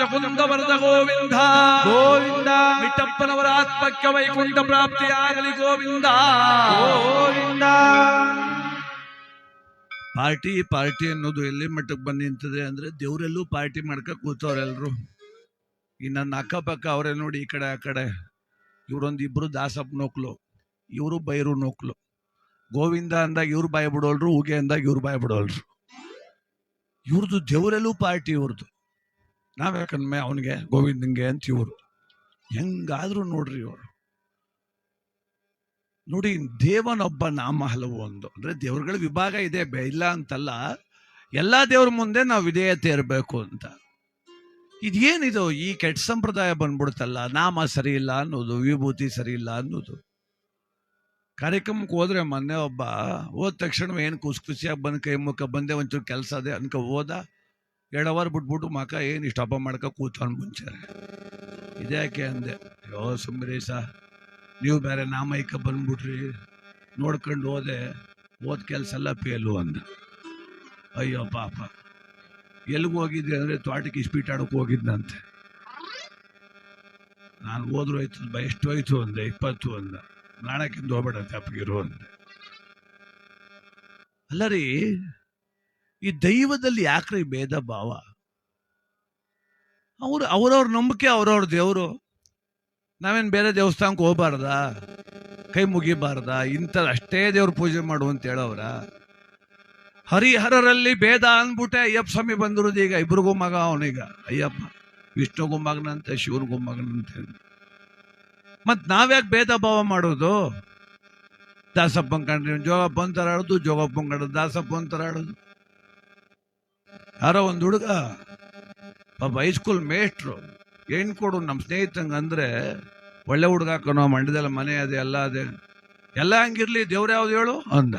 ರಾಜ್ಯ ಕುಂದವರದ ಗೋವಿಂದ. ಗೋವಿಂದ. ಮಿಟ್ಟಪ್ಪನವರ ಆತ್ಮಕ್ಕೆ ವೈಕುಂಠ ಪ್ರಾಪ್ತಿಯಾಗಲಿ ಗೋವಿಂದ. ಗೋವಿಂದ. ಪಾರ್ಟಿ ಪಾರ್ಟಿ ಅನ್ನೋದು ಎಲ್ಲಿ ಮಟ್ಟಕ್ಕೆ ಬಂದು ನಿಂತಿದೆ ಅಂದ್ರೆ ದೇವರೆಲ್ಲೂ ಪಾರ್ಟಿ ಮಾಡ್ಕ ಕೂತವ್ರೆಲ್ರು. ಈ ನನ್ನ ಅಕ್ಕಪಕ್ಕ ಅವರೇ ನೋಡಿ ಈ ಕಡೆ ಆ ಕಡೆ. ಇವರೊಂದು ಇಬ್ರು ದಾಸಪ್ಪ ನೋಕ್ಲು ಇವರು ಬೈರು ನೋಕ್ಲು ಗೋವಿಂದ ಅಂದಾಗ ಇವ್ರು ಬಾಯಿ ಬಿಡೋಲ್ರು ಉಗೆ ಅಂದಾಗ ಇವ್ರು ಬಾಯಿ ಬಿಡೋಲ್ರು. ಇವ್ರದ್ದು ದೇವರೆಲ್ಲೂ ಪಾರ್ಟಿ ಇವ್ರದ್ದು ನಾವ್ಯಾಕಂದ್ಮೆ ಅವನಿಗೆ ಗೋವಿಂದಂಗೆ ಅಂತ ಇವರು? ಹೆಂಗಾದ್ರೂ ನೋಡ್ರಿ ಇವರು. ನೋಡಿ, ದೇವನೊಬ್ಬ ನಾಮ ಹಲವು ಒಂದು. ಅಂದ್ರೆ ದೇವರುಗಳ ವಿಭಾಗ ಇದೆ ಇಲ್ಲ ಅಂತಲ್ಲ, ಎಲ್ಲಾ ದೇವ್ರ ಮುಂದೆ ನಾವು ವಿಧೇಯತೆ ಇರಬೇಕು ಅಂತ. ಇದೇನಿದು? ಈ ಕೆಟ್ಟ ಸಂಪ್ರದಾಯ ಬಂದ್ಬಿಡುತ್ತಲ್ಲ ನಾಮ ಸರಿ ಇಲ್ಲ ಅನ್ನೋದು, ವಿಭೂತಿ ಸರಿ ಇಲ್ಲ ಅನ್ನೋದು. ಕಾರ್ಯಕ್ರಮಕ್ಕೆ ಹೋದ್ರೆ ಮೊನ್ನೆ ಒಬ್ಬ ಹೋದ ತಕ್ಷಣ ಏನು ಖುಷಿ ಖುಷಿಯಾಗಿ ಬಂದು ಕೈ ಮುಖ, ಬಂದೆ ಒಂಚೂರು ಕೆಲಸ ಅದೇ ಅನ್ಕ, ಹೋದ. ಎರಡು ಅವರ್ ಬಿಟ್ಬಿಟ್ಟು ಮಕ ಏನು ಇಷ್ಟ ಹಬ್ಬ ಮಾಡ್ಕೊ ಕೂತ್ಕೊಂಡು ಮುಂಚೆ ಇದ್ಯಾಕೆ ಅಂದೆ? ಯೋ ಸುಮ್ರೇಶ ನೀವು ಬೇರೆ ನಾಮೈಕ ಬಂದ್ಬಿಟ್ರಿ. ನೋಡ್ಕೊಂಡು ಹೋದೆ ಓದ್ ಕೆಲಸ ಎಲ್ಲ ಪೇಲು ಅಂದ. ಅಯ್ಯೋ, ಪಾಪ. ಎಲ್ಲಿಗೆ ಹೋಗಿದ್ದೆ ಅಂದ್ರೆ ತೋಟಕ್ಕೆ ಇಸ್ಪೀಟ್ ಆಡೋಕೆ ಹೋಗಿದ್ದಂತೆ ನಾನು ಹೋದ್ರು ಆಯ್ತು ಎಷ್ಟು ಹೋಯ್ತು ಅಂದೆ, ಇಪ್ಪತ್ತು ಅಂದ. ನಾಣಕ್ಕಿಂದ ಹೋಗ್ಬೇಡ ತಪ್ಪಿಗಿರು ಅಂದೆ. ಅಲ್ಲ ರೀ ಈ ದೈವದಲ್ಲಿ ಯಾಕ್ರಿ ಭೇದ ಭಾವ? ಅವ್ರು ಅವ್ರವ್ರ ನಂಬಿಕೆ ಅವ್ರವ್ರ ದೇವರು. ನಾವೇನು ಬೇರೆ ದೇವಸ್ಥಾನಕ್ಕೆ ಹೋಗ್ಬಾರ್ದ? ಕೈ ಮುಗಿಬಾರ್ದ? ಇಂಥ ಅಷ್ಟೇ ದೇವ್ರ ಪೂಜೆ ಮಾಡು ಅಂತ ಹೇಳೋರ ಹರಿಹರರಲ್ಲಿ ಭೇದ ಅಂದ್ಬಿಟ್ಟೆ ಅಯ್ಯಪ್ಪ ಸ್ವಾಮಿ ಬಂದಿರೋದು ಈಗ ಇಬ್ರಿಗೂ ಮಗ ಅವನೀಗ. ಅಯ್ಯಪ್ಪ ವಿಷ್ಣು ಗುಮ್ಮಗನಂತೆ ಶಿವನಿಗೂ ಗುಮ್ಮಗನಂತೆ ಮತ್ ನಾವ್ಯಾಕೆ ಭೇದ ಭಾವ ಮಾಡೋದು? ದಾಸಪ್ಪನ್ ಕಂಡ್ರೆ ಜೋಗಪ್ಪ ಅಂತರಾಡೋದು ಜೋಗಪ್ಪನ್ ಕಂಡ್ರೆ ದಾಸಪ್ಪ ಅಂತಾರ ಆಡೋದು ಯಾರೋ ಒಂದು ಹುಡುಗ, ಪಾಪ ಹೈಸ್ಕೂಲ್ ಮೇಷ್ಟ್ರು ಏನು ಕೊಡು ನಮ್ಮ ಸ್ನೇಹಿತಂಗೆ ಅಂದ್ರೆ, ಒಳ್ಳೆ ಹುಡುಗ ಹಾಕೋಣ, ಮಂಡ್ಯದಲ್ಲ ಮನೆ ಅದೇ, ಎಲ್ಲ ಅದೇ. ಎಲ್ಲ ಹಂಗಿರ್ಲಿ, ದೇವ್ರ ಯಾವ್ದು ಹೇಳು? ಅಂದ.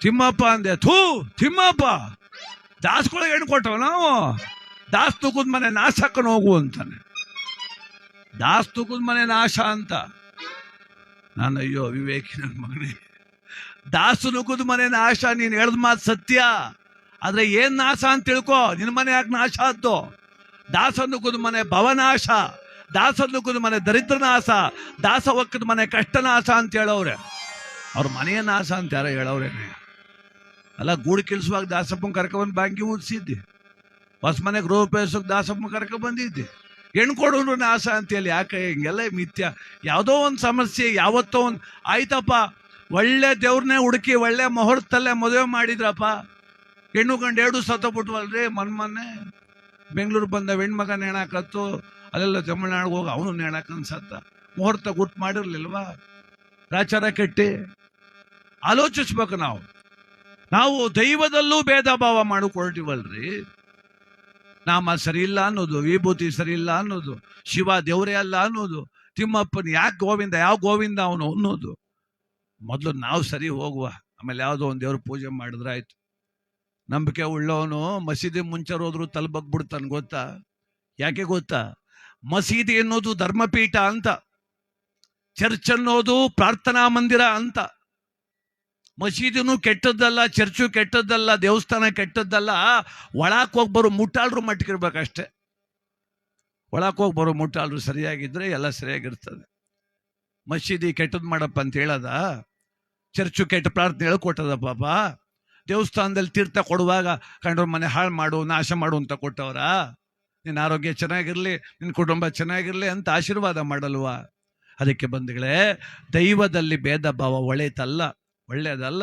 ತಿಮ್ಮಪ್ಪ ಅಂದೆ, ಥೂ, ತಿಮ್ಮಪ್ಪ! ದಾಸ್ಗಳಿಗೆ ಹೆಣ್ಣು ಕೊಟ್ಟವ ನಾವು? ದಾಸ್ ತುಕುದ್ ಮನೆ ನಾಶ ಹಾಕೊಂಡು ಹೋಗು ಅಂತಾನೆ. ದಾಸ್ ತುಕುದ್ ಮನೆ ನಾಶ ಅಂತ. ನಾನು, ಅಯ್ಯೋ, ವಿವೇಕಿ ನನ್ನ ಮಗನೇ. ದಾಸು ನುಗುದ್ ಮನೆ ನಾಶ, ನೀನು ಹೇಳ್ದ ಮಾತು ಸತ್ಯ. ಆದ್ರೆ ಏನ್ ನಾಶ ಅಂತ ತಿಳ್ಕೊ. ನಿನ್ ಮನೆ ಯಾಕೆ ನಾಶ ಆದ್ದು? ದಾಸನ್ನು ಮನೆ ಭವನಾಶ. ದಾಸನ್ನು ಮನೆ ದರಿದ್ರ ನಾಶ ದಾಸ ಒಕ್ಕದ ಮನೆ ಕಷ್ಟ ನಾಶ ಅಂತ ಹೇಳೋರೆ ಅವ್ರ ಮನೆಯ ನಾಶ ಅಂತ ಯಾರೋ ಹೇಳೋರೇನೆ ಅಲ್ಲ, ಗೂಡು ಕೆಲ್ಸುವಾಗ ದಾಸಪ್ಪನ ಕರ್ಕೊಂಡ್ಬಂದು ಬ್ಯಾಂಕಿ ಮುಗಿಸಿದ್ದೆ ಹೊಸ ಮನೆ ಗೃಹ ಪ್ರವೇಶಕ್ಕೆ ದಾಸಪ್ಪನ ಕರ್ಕೊಂಡ್ ಬಂದಿದ್ದೆ? ಹೆಣ್ಣು ನಾಶ ಅಂತ ಅಂತೇಳಿ ಯಾಕೆ? ಹಿಂಗೆಲ್ಲ ಮಿಥ್ಯ. ಯಾವುದೋ ಒಂದು ಸಮಸ್ಯೆ, ಯಾವತ್ತೋ ಒಂದು ಆಯ್ತಪ್ಪ, ಒಳ್ಳೆ ದೇವ್ರನ್ನೇ ಹುಡುಕಿ ಒಳ್ಳೆ ಮುಹೂರ್ತಲ್ಲೇ ಮದುವೆ ಮಾಡಿದ್ರಪ್ಪ. ಹೆಣ್ಣು ಗಂಡು ಎರಡು ಸತ್ತೋಗ್ಬಿಟ್ವಲ್ರಿ ಮನ್ ಮೊನ್ನೆ ಬೆಂಗಳೂರು ಬಂದ ಹೆಣ್ಮಗ ನೇಣಾಕತ್ತು ಅಲ್ಲೆಲ್ಲ ತಮಿಳ್ನಾಡಿಗೆ ಹೋಗಿ ಅವನು ನೇಣಾಕನ್ ಸತ್ತ. ಮುಹೂರ್ತ ಗುಟ್ ಮಾಡಿರ್ಲಿಲ್ವಾ? ರಾಚಾರ ಕೆಟ್ಟಿ. ಆಲೋಚಿಸ್ಬೇಕು ನಾವು. ನಾವು ದೈವದಲ್ಲೂ ಭೇದ ಭಾವ ಮಾಡಿಕೊಳ್ತೀವಲ್ರಿ. ನಾಮ ಸರಿ ಇಲ್ಲ ಅನ್ನೋದು, ವಿಭೂತಿ ಸರಿ ಇಲ್ಲ ಅನ್ನೋದು, ಶಿವ ದೇವರೇ ಅಲ್ಲ ಅನ್ನೋದು, ತಿಮ್ಮಪ್ಪನ ಯಾಕೆ ಗೋವಿಂದ, ಯಾವ ಗೋವಿಂದ ಅವನು ಅನ್ನೋದು. ಮೊದಲು ನಾವು ಸರಿ ಹೋಗುವ. ಆಮೇಲೆ ಯಾವುದೋ ಒಂದು ದೇವ್ರ ಪೂಜೆ ಮಾಡಿದ್ರೆ ಆಯ್ತು. ನಂಬಿಕೆ ಉಳ್ಳವನು ಮಸೀದಿ ಮುಂಚೆ ಹೋದ್ರು ತಲುಬಗ್ಬಿಡ್ತಾನೆ, ಗೊತ್ತಾ? ಯಾಕೆ ಗೊತ್ತಾ? ಮಸೀದಿ ಅನ್ನೋದು ಧರ್ಮಪೀಠ ಅಂತ. ಚರ್ಚ್ ಅನ್ನೋದು ಪ್ರಾರ್ಥನಾ ಮಂದಿರ ಅಂತ. ಮಸೀದಿನೂ ಕೆಟ್ಟದ್ದಲ್ಲ, ಚರ್ಚು ಕೆಟ್ಟದ್ದಲ್ಲ, ದೇವಸ್ಥಾನ ಕೆಟ್ಟದ್ದಲ್ಲ. ಒಳಕ್ ಹೋಗಿ ಬರೋ ಮುಟ್ಟಾಳ್ರು ಮಟ್ಟಿಗಿರ್ಬೇಕಷ್ಟೇ ಒಳಕ್ ಹೋಗಿ ಬರೋ ಮುಟ್ಟಾಳ್ರು ಸರಿಯಾಗಿದ್ರೆ ಎಲ್ಲ ಸರಿಯಾಗಿರ್ತದೆ. ಮಸೀದಿ ಕೆಟ್ಟದ್ ಮಾಡಪ್ಪ ಅಂತ ಹೇಳದ? ಚರ್ಚು ಕೆಟ್ಟ ಪ್ರಾರ್ಥನೆ ಹೇಳ್ಕೊಟ್ಟದ ಪಾಪ? ದೇವಸ್ಥಾನದಲ್ಲಿ ತೀರ್ಥ ಕೊಡುವಾಗ ಕಂಡ್ರ ಮನೆ ಹಾಳು ಮಾಡು, ನಾಶ ಮಾಡು ಅಂತ ಕೊಟ್ಟವರ? ನಿನ್ನ ಆರೋಗ್ಯ ಚೆನ್ನಾಗಿರಲಿ, ನಿನ್ನ ಕುಟುಂಬ ಚೆನ್ನಾಗಿರಲಿ ಅಂತ ಆಶೀರ್ವಾದ ಮಾಡಲ್ವಾ? ಅದಕ್ಕೆ ಬಂಧುಗಳೇ ದೈವದಲ್ಲಿ ಭೇದ ಭಾವ ಒಳ್ಳೆಯದಲ್ಲ ಒಳ್ಳೆಯದಲ್ಲ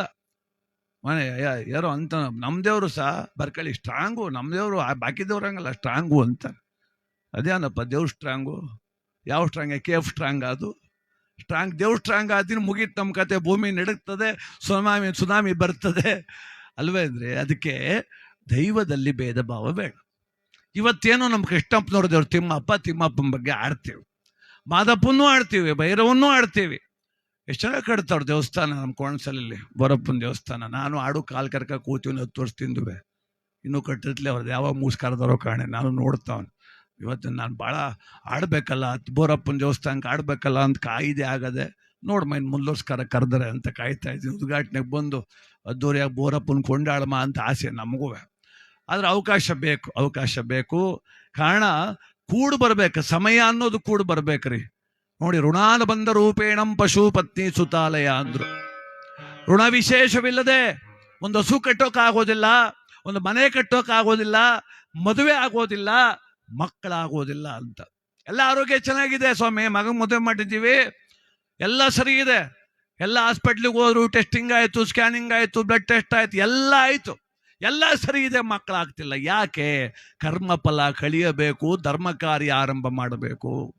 ಮನೆ ಯಾರೋ ಅಂತ ನಮ್ಮ ದೇವರು ಸಹ ಬರ್ಕಳಿ ಸ್ಟ್ರಾಂಗು ನಮ್ಮ ದೇವರು ಬಾಕಿ ದೇವ್ರು ಹಂಗಲ್ಲ ಸ್ಟ್ರಾಂಗು ಅಂತ. ಅದೇನಪ್ಪ ದೇವ್ರು ಸ್ಟ್ರಾಂಗು ಯಾವ ಸ್ಟ್ರಾಂಗ್ ಕೆ ಎಫ್ ಸ್ಟ್ರಾಂಗ್ ಅದು? ಸ್ಟ್ರಾಂಗ್ ದೇವ್ರು ಸ್ಟ್ರಾಂಗ್ ಆದಿನ ಮುಗೀತು ನಮ್ಮ ಕತೆ, ಭೂಮಿ ನಡುಗ್ತದೆ, ಸುನಾಮಿ ಸುನಾಮಿ ಬರ್ತದೆ. ಅಲ್ವೇ ಅಂದ್ರೆ ಅದಕ್ಕೆ ದೈವದಲ್ಲಿ ಭೇದ ಭಾವ ಬೇಡ. ಇವತ್ತೇನೋ ನಮ್ಮ ಕೃಷ್ಣಪ್ಪನವ್ರ ದೇವ್ರು ತಿಮ್ಮಪ್ಪ, ತಿಮ್ಮಪ್ಪನ ಬಗ್ಗೆ ಆಡ್ತೀವಿ. ಮಾದಪ್ಪನೂ ಆಡ್ತೀವಿ, ಭೈರವನ್ನೂ ಆಡ್ತೀವಿ. ಎಷ್ಟು ಚೆನ್ನಾಗಿ ಕಟ್ತಾವ್ರ ದೇವಸ್ಥಾನ ನಮ್ಮ ಕೋಣಸಲಲ್ಲಿ, ಬರಪ್ಪನ ದೇವಸ್ಥಾನ? ನಾನು ಆಡು ಕಾಲು ಕರ್ಕ ಕೂತೀವಿ ಹತ್ತು ವರ್ಷ ತಿಂದುವೆ ಇನ್ನೂ ಕಟ್ಟಿರ್ತಲೇ ಅವ್ರದ್ದು ಯಾವಾಗ ಮೂಸ್ಕರ್ದಾರೋ ಕಾಣೆ, ನಾನು ನೋಡ್ತಾವನು. ಇವತ್ತು ನಾನು ಭಾಳ ಆಡಬೇಕಲ್ಲ ಬೋರಪ್ಪನ ದೇವಸ್ಥಾನಕ್ಕೆ ಆಡಬೇಕಲ್ಲ ಅಂತ ಕಾಯಿದೆ ಆಗದೆ, ನೋಡ್ ಮೈನ್ ಮುಲ್ಲೋಸ್ಕರ ಕರೆದ್ರೆ ಅಂತ ಕಾಯ್ತಾ ಇದ್ದೀನಿ. ಉದ್ಘಾಟನೆಗೆ ಬಂದು, ಅದ್ದೂರಿಯಾಗಿ ಬೋರಪ್ಪನ ಕೊಂಡಾಳಮ್ಮ ಅಂತ ಆಸೆ ನಮಗೂ. ಆದ್ರೆ ಅವಕಾಶ ಬೇಕು ಅವಕಾಶ ಬೇಕು. ಕಾರಣ, ಕೂಡು ಬರಬೇಕು. ಸಮಯ ಅನ್ನೋದು ಕೂಡು ಬರ್ಬೇಕ್ರಿ ನೋಡಿ, ಋಣಾನುಬಂಧ ರೂಪೇಣಂ ಪಶು ಪತ್ನಿ ಸುತಾಲಯ ಅಂದರು. ಋಣ ವಿಶೇಷವಿಲ್ಲದೆ ಒಂದು ಹಸು ಕಟ್ಟೋಕ್ಕಾಗೋದಿಲ್ಲ ಒಂದು ಮನೆ ಕಟ್ಟೋಕ್ಕಾಗೋದಿಲ್ಲ ಮದುವೆ ಆಗೋದಿಲ್ಲ ಮಕ್ಕಳಾಗೋದಿಲ್ಲ ಅಂತ. ಎಲ್ಲ ಆರೋಗ್ಯ ಚೆನ್ನಾಗಿದೆ ಸ್ವಾಮಿ ಮಗ ಮದುವೆ ಮಾಡಿದ್ದೀವಿ, ಎಲ್ಲ ಸರಿ ಇದೆ ಎಲ್ಲ ಹಾಸ್ಪಿಟ್ಲಿಗೆ ಹೋದ್ರು ಟೆಸ್ಟಿಂಗ್ ಆಯಿತು ಸ್ಕ್ಯಾನಿಂಗ್ ಆಯಿತು ಬ್ಲಡ್ ಟೆಸ್ಟ್ ಆಯಿತು, ಎಲ್ಲ ಆಯಿತು. ಎಲ್ಲ ಸರಿ ಇದೆ ಮಕ್ಕಳಾಗ್ತಿಲ್ಲ. ಯಾಕೆ? ಕರ್ಮಫಲ ಕಳಿಯಬೇಕು, ಧರ್ಮ ಕಾರ್ಯ ಆರಂಭ ಮಾಡಬೇಕು.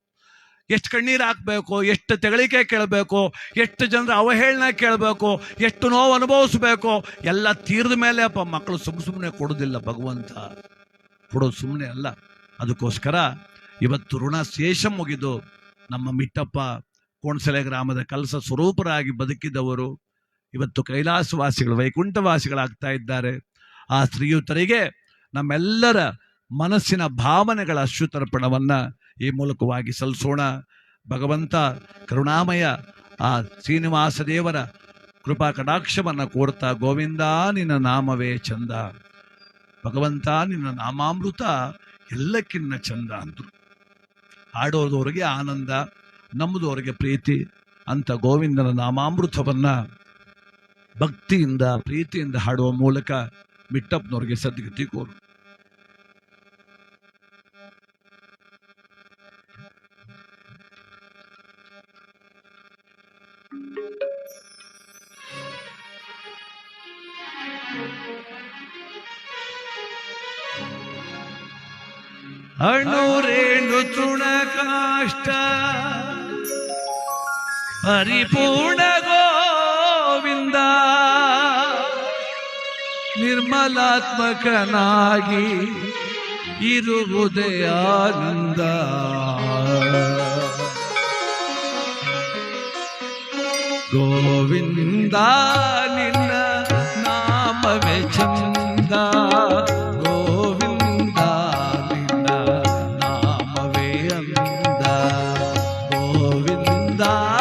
ಎಷ್ಟು ಕಣ್ಣೀರು ಹಾಕಬೇಕು, ಎಷ್ಟು ತೆಗಳಿಕೆ ಕೇಳಬೇಕು, ಎಷ್ಟು ಜನರ ಅವಹೇಳನ ಕೇಳಬೇಕು, ಎಷ್ಟು ನೋವು ಅನುಭವಿಸ್ಬೇಕು, ಎಲ್ಲ ತೀರ್ದ ಮೇಲೆ ಅಪ್ಪ ಮಕ್ಕಳು ಸುಮ್ ಸುಮ್ಮನೆ ಕೊಡೋದಿಲ್ಲ ಭಗವಂತ. ಕೊಡೋದು ಸುಮ್ಮನೆ ಅಲ್ಲ. ಅದಕ್ಕೋಸ್ಕರ ಇವತ್ತು ಋಣ ಶೇಷ ಮುಗಿದು ನಮ್ಮ ಮಿಟ್ಟಪ್ಪ ಕೋಣಸಲೆ ಗ್ರಾಮದ ಕಲಸ ಸ್ವರೂಪರಾಗಿ ಬದುಕಿದವರು ಇವತ್ತು ಕೈಲಾಸವಾಸಿಗಳು, ವೈಕುಂಠವಾಸಿಗಳಾಗ್ತಾ ಇದ್ದಾರೆ. ಆ ಸ್ತ್ರೀಯುತರಿಗೆ ನಮ್ಮೆಲ್ಲರ ಮನಸ್ಸಿನ ಭಾವನೆಗಳ ಅಶ್ಯುತರ್ಪಣವನ್ನು ಈ ಮೂಲಕವಾಗಿ ಸಲ್ಲಿಸೋಣ. ಭಗವಂತ ಕರುಣಾಮಯ ಆ ಶ್ರೀನಿವಾಸ ದೇವರ ಕೃಪಾ ಕಟಾಕ್ಷವನ್ನ ಕೋರ್ತಾ ಗೋವಿಂದ ನಿನ್ನ ನಾಮವೇ ಚಂದ. ಭಗವಂತ ನಿನ್ನ ನಾಮಾಮೃತ ಎಲ್ಲಕ್ಕಿನ್ನ ಚಂದ ಅಂದ್ರು. ಹಾಡೋದವ್ರಿಗೆ ಆನಂದ, ನಮ್ಮದವರಿಗೆ ಪ್ರೀತಿ, ಅಂತ ಗೋವಿಂದನ ನಾಮಾಮೃತವನ್ನ ಭಕ್ತಿಯಿಂದ, ಪ್ರೀತಿಯಿಂದ ಹಾಡುವ ಮೂಲಕ ಮಿಟ್ಟಪ್ಪನವ್ರಿಗೆ ಸದ್ಗತಿ ಕೋರು ಅಣುರೇಣು ತೃಣಕಾಷ್ಟ ಪರಿಪೂರ್ಣ ಗೋವಿಂದ. ನಿರ್ಮಲಾತ್ಮಕನಾಗಿ ಇರುವುದೇ ಆನಂದ. ಗೋವಿಂದ ನಿನ್ನ ನಾಮವೇ ಚಂದ. ಗೋವಿಂದ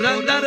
புரந்தர